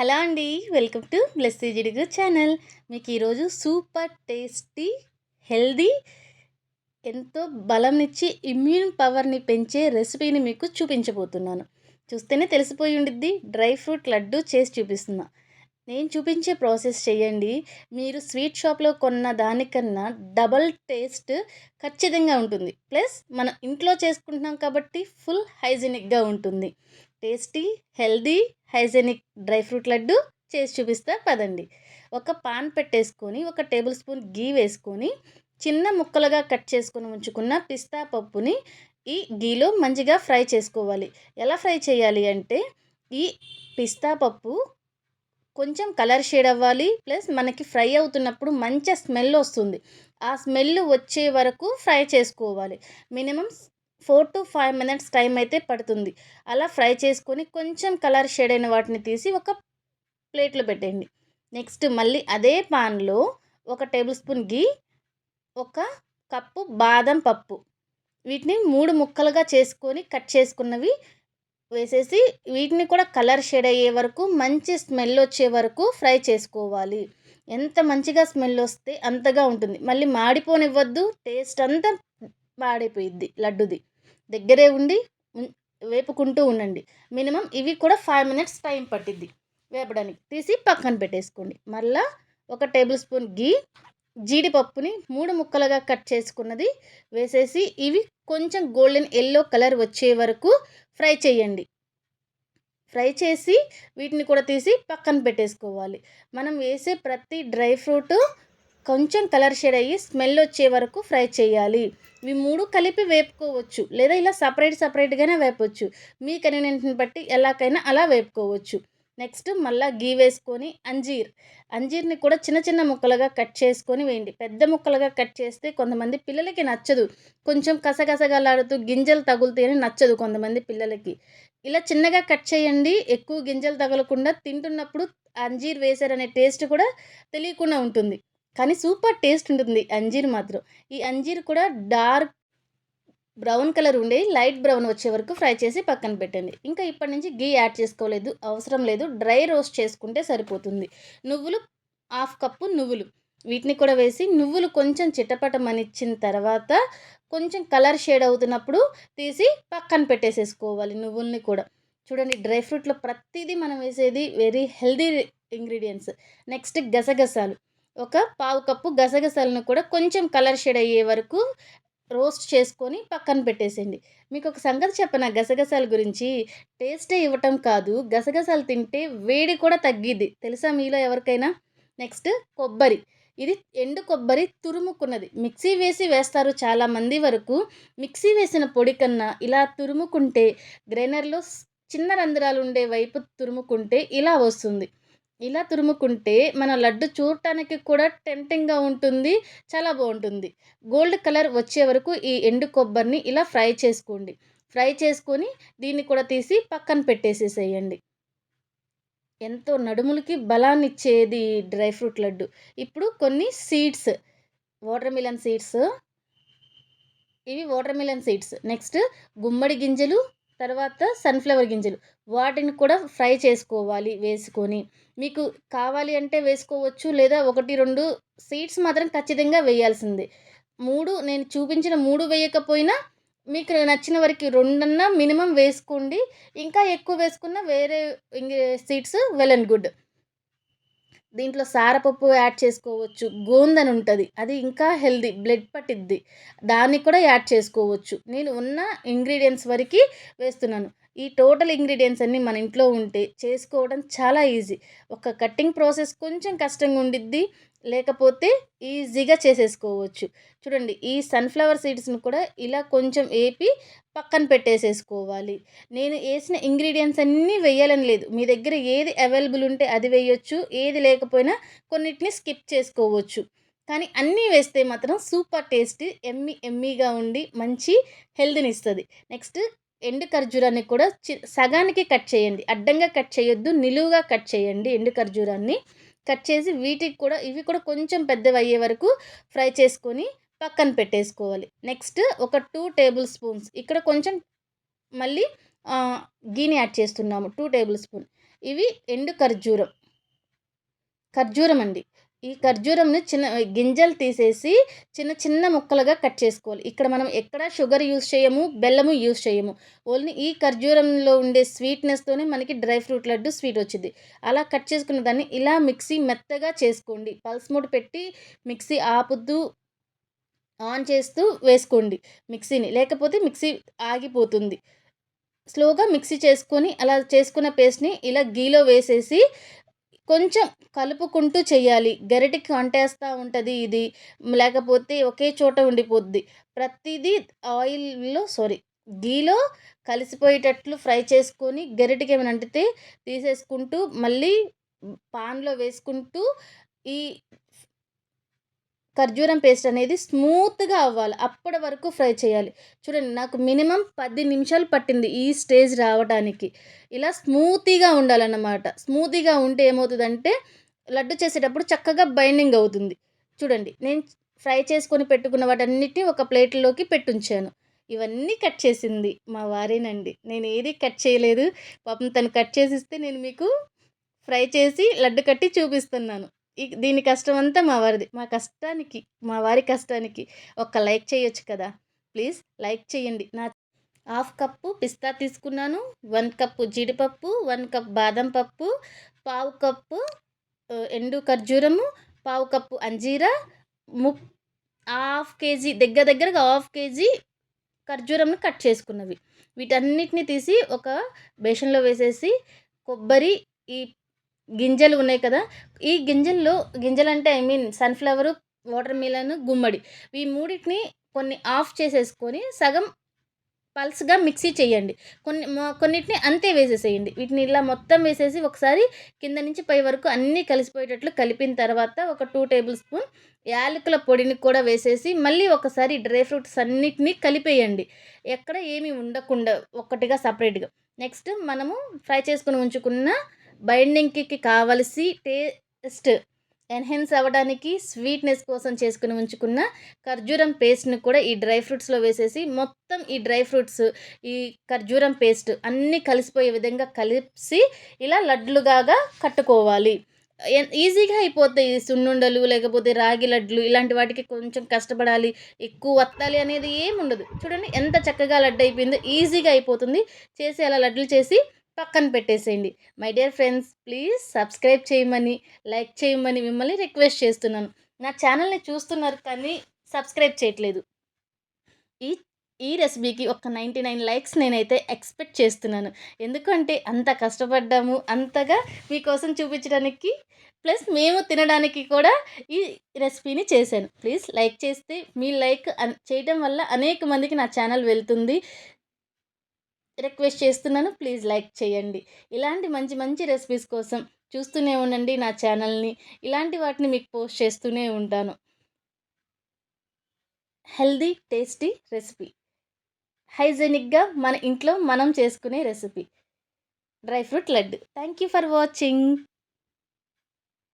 Hello అండి welcome to Blessy Jidugu channel. మీకు ఈరోజు సూపర్ టేస్టీ హెల్దీ ఎంతో బలంనిచ్చి ఇమ్యూన్ పవర్ని పెంచే రెసిపీని మీకు చూపించబోతున్నాను. చూస్తేనే తెలిసిపోయి ఉండిద్ది డ్రై ఫ్రూట్ లడ్డు చేసి చూపిస్తున్నా. నేను చూపించే ప్రాసెస్ చేయండి మీరు స్వీట్ షాప్లో కొన్న దానికన్నా డబల్ టేస్ట్ ఖచ్చితంగా ఉంటుంది. ప్లస్ మనం ఇంట్లో చేసుకుంటున్నాం కాబట్టి ఫుల్ హైజీనిక్గా ఉంటుంది. Tasty healthy hygienic dry fruit laddu చేసి చూపిస్తా పదండి. ఒక పాన్ పెట్టేసుకొని ఒక టేబుల్ స్పూన్ గీ వేసుకొని చిన్న ముక్కలుగా కట్ చేసుకొని ఉంచుకున్న పిస్తా పప్పుని ఈ గీలో మంచిగా ఫ్రై చేసుకోవాలి. ఎలా ఫ్రై చేయాలి అంటే ఈ పిస్తా పప్పు కొంచెం కలర్ షేడ్ అవ్వాలి ప్లస్ మనకి ఫ్రై అవుతున్నప్పుడు మంచి స్మెల్ వస్తుంది. ఆ స్మెల్ వచ్చే వరకు ఫ్రై చేసుకోవాలి. Minimum four to five minutes time అయితే పడుతుంది. అలా ఫ్రై చేసుకొని కొంచెం కలర్ షేడ్ అయిన వాటిని తీసి ఒక ప్లేట్లో పెట్టండి నెక్స్ట్ మళ్ళీ అదే పాన్లో ఒక టేబుల్ స్పూన్ గీ ఒక కప్పు బాదం పప్పు. వీటిని మూడు ముక్కలుగా చేసుకొని కట్ చేసుకున్నవి వేసేసి వీటిని కూడా కలర్ షేడ్ అయ్యే వరకు మంచి స్మెల్ వచ్చే వరకు ఫ్రై చేసుకోవాలి. ఎంత మంచిగా స్మెల్ వస్తే అంతగా ఉంటుంది. మళ్ళీ మాడిపోనివ్వద్దు టేస్ట్ అంతా మాడిపోయిద్ది లడ్డుది. దగ్గరే ఉండి వేపుకుంటూ ఉండండి. మినిమం ఇవి కూడా ఫైవ్ మినిట్స్ టైం పట్టిద్ది వేపడానికి. తీసి పక్కన పెట్టేసుకోండి. మళ్ళా ఒక టేబుల్ స్పూన్ గీ జీడిపప్పుని మూడు ముక్కలుగా కట్ చేసుకున్నది వేసేసి ఇవి కొంచెం గోల్డెన్ ఎల్లో కలర్ వచ్చే వరకు ఫ్రై చేయండి. ఫ్రై చేసి వీటిని కూడా తీసి పక్కన పెట్టేసుకోవాలి. మనం వేసే ప్రతి డ్రై ఫ్రూట్ కొంచెం కలర్ షేడ్ అయ్యి స్మెల్ వచ్చే వరకు ఫ్రై చేయాలి. ఇవి మూడు కలిపి వేపుకోవచ్చు లేదా ఇలా సపరేట్ సపరేట్గానే వేపవచ్చు మీ కన్వీనియంట్ని బట్టి ఎలాగైనా అలా వేపుకోవచ్చు. నెక్స్ట్ మళ్ళీ గీ వేసుకొని అంజీర్. అంజీర్ని కూడా చిన్న చిన్న ముక్కలుగా కట్ చేసుకొని వేయండి. పెద్ద ముక్కలుగా కట్ చేస్తే కొంతమంది పిల్లలకి నచ్చదు. కొంచెం కసగసగలాడుతూ గింజలు తగులుతాయని నచ్చదు కొంతమంది పిల్లలకి. ఇలా చిన్నగా కట్ చేయండి. ఎక్కువ గింజలు తగలకుండా తింటున్నప్పుడు అంజీర్ వేశారనే టేస్ట్ కూడా తెలియకుండా ఉంటుంది. కానీ సూపర్ టేస్ట్ ఉంటుంది అంజీర్ మాత్రం. ఈ అంజీర్ కూడా డార్క్ బ్రౌన్ కలర్ ఉండే లైట్ బ్రౌన్ వచ్చే వరకు ఫ్రై చేసి పక్కన పెట్టండి. ఇంకా ఇప్పటి నుంచి గీ యాడ్ చేసుకోలేదు అవసరం లేదు. డ్రై రోస్ట్ చేసుకుంటే సరిపోతుంది. నువ్వులు హాఫ్ కప్పు నువ్వులు. వీటిని కూడా వేసి నువ్వులు కొంచెం చిట్టపటమనిచ్చిన తర్వాత కొంచెం కలర్ షేడ్ అవుతున్నప్పుడు తీసి పక్కన పెట్టేసేసుకోవాలి నువ్వుల్ని కూడా. చూడండి డ్రై ఫ్రూట్లో ప్రతిదీ మనం వేసేది వెరీ హెల్దీ ఇంగ్రీడియంట్స్. నెక్స్ట్ గసగసాలు. ఒక పావు కప్పు గసగసాలను కూడా కొంచెం కలర్ షేడ్ అయ్యే వరకు రోస్ట్ చేసుకొని పక్కన పెట్టేసేయండి. మీకు ఒక సంగతి చెప్పన? గసగసాల గురించి టేస్టే ఇవ్వటం కాదు. గసగసాలు తింటే వేడి కూడా తగ్గిద్ది. తెలుసా మీలో ఎవరికైనా? నెక్స్ట్ కొబ్బరి. ఇది ఎండు కొబ్బరి తురుముకున్నది. మిక్సీ వేసి వేస్తారు చాలామంది వరకు. మిక్సీ వేసిన పొడి కన్నా ఇలా తురుముకుంటే గ్రైనర్లో చిన్న రంధ్రాలు ఉండే వైపు తురుముకుంటే ఇలా వస్తుంది. ఇలా తురుముకుంటే మన లడ్డు చూడటానికి కూడా టెంప్టింగ్గా ఉంటుంది చాలా బాగుంటుంది. గోల్డ్ కలర్ వచ్చే వరకు ఈ ఎండు కొబ్బరిని ఇలా ఫ్రై చేసుకోండి. ఫ్రై చేసుకొని దీన్ని కూడా తీసి పక్కన పెట్టేసేసేయండి. ఎంతో నడుములకి బలాన్ని ఇచ్చేది డ్రై ఫ్రూట్ లడ్డు. ఇప్పుడు కొన్ని సీడ్స్ వాటర్ మిలన్ సీడ్స్. ఇవి వాటర్ మిలన్ సీడ్స్. నెక్స్ట్ గుమ్మడి గింజలు తర్వాత సన్ఫ్లవర్ గింజలు. వాటిని కూడా ఫ్రై చేసుకోవాలి వేసుకొని. మీకు కావాలి అంటే వేసుకోవచ్చు లేదా ఒకటి రెండు సీడ్స్ మాత్రం ఖచ్చితంగా వేయాల్సిందే. మూడు నేను చూపించిన మూడు వేయకపోయినా మీకు నచ్చిన వరకు రెండన్నా మినిమం వేసుకోండి. ఇంకా ఎక్కువ వేసుకున్న వేరే సీడ్స్ వెల్ అండ్ గుడ్. దీంట్లో సారపప్పు యాడ్ చేసుకోవచ్చు. గోందని ఉంటుంది అది ఇంకా హెల్దీ. బ్లడ్ పట్టిద్ది. దాన్ని కూడా యాడ్ చేసుకోవచ్చు. నేను ఉన్న ఇంగ్రీడియంట్స్ వరకు వేస్తున్నాను. ఈ టోటల్ ఇంగ్రీడియంట్స్ అన్నీ మన ఇంట్లో ఉంటే చేసుకోవడం చాలా ఈజీ. ఒక కట్టింగ్ ప్రాసెస్ కొంచెం కష్టంగా ఉండిద్ది లేకపోతే ఈజీగా చేసేసుకోవచ్చు. చూడండి ఈ సన్ఫ్లవర్ సీడ్స్ని కూడా ఇలా కొంచెం వేపి పక్కన పెట్టేసేసుకోవాలి. నేను వేసిన ఇంగ్రీడియంట్స్ అన్నీ వేయాలని లేదు. మీ దగ్గర ఏది అవైలబుల్ ఉంటే అది వేయొచ్చు ఏది లేకపోయినా కొన్నిటిని స్కిప్ చేసుకోవచ్చు. కానీ అన్నీ వేస్తే మాత్రం సూపర్ టేస్ట్ ఎమ్మి ఎమ్మీగా ఉండి మంచి హెల్త్ని ఇస్తుంది నెక్స్ట్ ఎండు ఖర్జూరాన్ని కూడా చి సగానికి కట్ చేయండి. అడ్డంగా కట్ చేయొద్దు నిలువుగా కట్ చేయండి ఎండు ఖర్జూరాన్ని. కట్ చేసి వీటికి కూడా ఇవి కూడా కొంచెం పెద్దవి అయ్యే వరకు ఫ్రై చేసుకొని పక్కన పెట్టేసుకోవాలి. నెక్స్ట్ ఒక టూ టేబుల్ స్పూన్స్ ఇక్కడ కొంచెం మళ్ళీ గీని యాడ్ చేస్తున్నాము టూ టేబుల్ స్పూన్. ఇవి ఎండు ఖర్జూరం. ఖర్జూరం అండి. ఈ ఖర్జూరంని చిన్న గింజలు తీసేసి చిన్న చిన్న ముక్కలుగా కట్ చేసుకోవాలి. ఇక్కడ మనం ఎక్కడ షుగర్ యూస్ చేయము బెల్లము యూస్ చేయము. ఓన్లీ ఈ ఖర్జూరంలో ఉండే స్వీట్నెస్తోనే మనకి డ్రై ఫ్రూట్ లడ్డు స్వీట్ వచ్చింది. అలా కట్ చేసుకున్న దాన్ని ఇలా మిక్సీ మెత్తగా చేసుకోండి. పల్స్ మూడు పెట్టి మిక్సీ ఆపుద్దు ఆన్ చేస్తూ వేసుకోండి మిక్సీని. లేకపోతే మిక్సీ ఆగిపోతుంది. స్లోగా మిక్సీ చేసుకొని అలా చేసుకున్న పేస్ట్ని ఇలా గీలో వేసేసి కొంచెం కలుపుకుంటూ చేయాలి గరిటికి అంటేస్తూ ఉంటుంది ఇది. లేకపోతే ఒకే చోట ఉండిపోద్ది. ప్రతిదీ ఆయిల్లో సారీ గీలో కలిసిపోయేటట్లు ఫ్రై చేసుకొని గరిటికి ఏమైనా అంటితే తీసేసుకుంటూ మళ్ళీ పాన్లో వేసుకుంటూ ఈ ఖర్జూరం పేస్ట్ అనేది స్మూత్గా అవ్వాలి. అప్పటి వరకు ఫ్రై చేయాలి. చూడండి నాకు మినిమం పది నిమిషాలు పట్టింది ఈ స్టేజ్ రావడానికి ఇలా స్మూతీగా ఉండాలన్నమాట. స్మూతీగా ఉంటే ఏమవుతుందంటే లడ్డు చేసేటప్పుడు చక్కగా బైండింగ్ అవుతుంది. చూడండి నేను ఫ్రై చేసుకొని పెట్టుకున్న వాటన్నిటిని ఒక ప్లేట్లోకి పెట్టుంచాను. ఇవన్నీ కట్ చేసింది మా వారేనండి. నేను ఏది కట్ చేయలేదు. పాపం తను కట్ చేసిస్తే నేను మీకు ఫ్రై చేసి లడ్డు కట్టి చూపిస్తున్నాను. దీని కష్టం అంతా మా వారిది. మా కష్టానికి మా వారి కష్టానికి ఒక లైక్ చేయొచ్చు కదా. ప్లీజ్ లైక్ చేయండి. నా హాఫ్ కప్పు పిస్తా తీసుకున్నాను వన్ కప్పు జీడిపప్పు వన్ కప్ బాదం పప్పు పావు కప్పు ఎండు ఖర్జూరము పావు కప్పు అంజీరా ము హాఫ్ కేజీ దగ్గర దగ్గరగా హాఫ్ కేజీ ఖర్జూరంను కట్ చేసుకున్నవి. వీటన్నిటిని తీసి ఒక బేషన్లో వేసేసి కొబ్బరి ఈ గింజలు ఉన్నాయి కదా ఈ గింజల్లో గింజలు అంటే I mean sunflower water melon గుమ్మడి ఈ మూడింటిని కొన్ని ఆఫ్ చేసేసుకొని సగం పల్స్గా మిక్సీ చేయండి. కొన్ని కొన్నిటిని అంతే వేసేసేయండి. వీటిని ఇలా మొత్తం వేసేసి ఒకసారి కింద నుంచి పై వరకు అన్నీ కలిసిపోయేటట్లు కలిపిన తర్వాత ఒక టూ టేబుల్ స్పూన్ యాలకుల పొడిని కూడా వేసేసి మళ్ళీ ఒకసారి డ్రై ఫ్రూట్స్ అన్నిటినీ కలిపేయండి. ఎక్కడ ఏమీ ఉండకుండా ఒక్కటిగా సపరేట్గా నెక్స్ట్ మనము ఫ్రై చేసుకుని ఉంచుకున్న బైండింగ్కి కావలసి టేస్ట్ ఎన్హెన్స్ అవ్వడానికి స్వీట్నెస్ కోసం చేసుకుని ఉంచుకున్న ఖర్జూరం పేస్ట్ని కూడా ఈ డ్రై ఫ్రూట్స్లో వేసేసి మొత్తం ఈ డ్రై ఫ్రూట్స్ ఈ ఖర్జూరం పేస్ట్ అన్నీ కలిసిపోయే విధంగా కలిసి ఇలా లడ్లుగా కట్టుకోవాలి. ఈజీగా అయిపోతాయి సున్నుండలు లేకపోతే రాగి లడ్లు ఇలాంటి వాటికి కొంచెం కష్టపడాలి. ఎక్కువ వత్తాలి అనేది ఏమి ఉండదు చూడండి ఎంత చక్కగా లడ్డు అయిపోయిందో ఈజీగా అయిపోతుంది. చేసి అలా లడ్లు చేసి పక్కన పెట్టేసేయండి. My dear friends please subscribe చేయమని లైక్ చేయమని మిమ్మల్ని రిక్వెస్ట్ చేస్తున్నాను. నా ఛానల్ని చూస్తున్నారు కానీ సబ్స్క్రైబ్ చేయట్లేదు. ఈ ఈ రెసిపీకి ఒక నైంటీ నైన్ లైక్స్ నేనైతే ఎక్స్పెక్ట్ చేస్తున్నాను. ఎందుకంటే అంత కష్టపడ్డాము అంతగా మీకోసం చూపించడానికి ప్లస్ మేము తినడానికి కూడా ఈ రెసిపీని చేశాను. ప్లీజ్ లైక్ చేస్తే మీ లైక్ చేయడం వల్ల అనేక మందికి నా ఛానల్ వెళ్తుంది. రిక్వెస్ట్ చేస్తున్నాను ప్లీజ్ లైక్ చేయండి. ఇలాంటి మంచి మంచి రెసిపీస్ కోసం చూస్తూనే ఉండండి నా ఛానల్ని. ఇలాంటి వాటిని మీకు పోస్ట్ చేస్తూనే ఉంటాను. Healthy tasty recipe. హైజెనిక్గా మన ఇంట్లో మనం చేసుకునే recipe. Dry fruit laddu. Thank you for watching.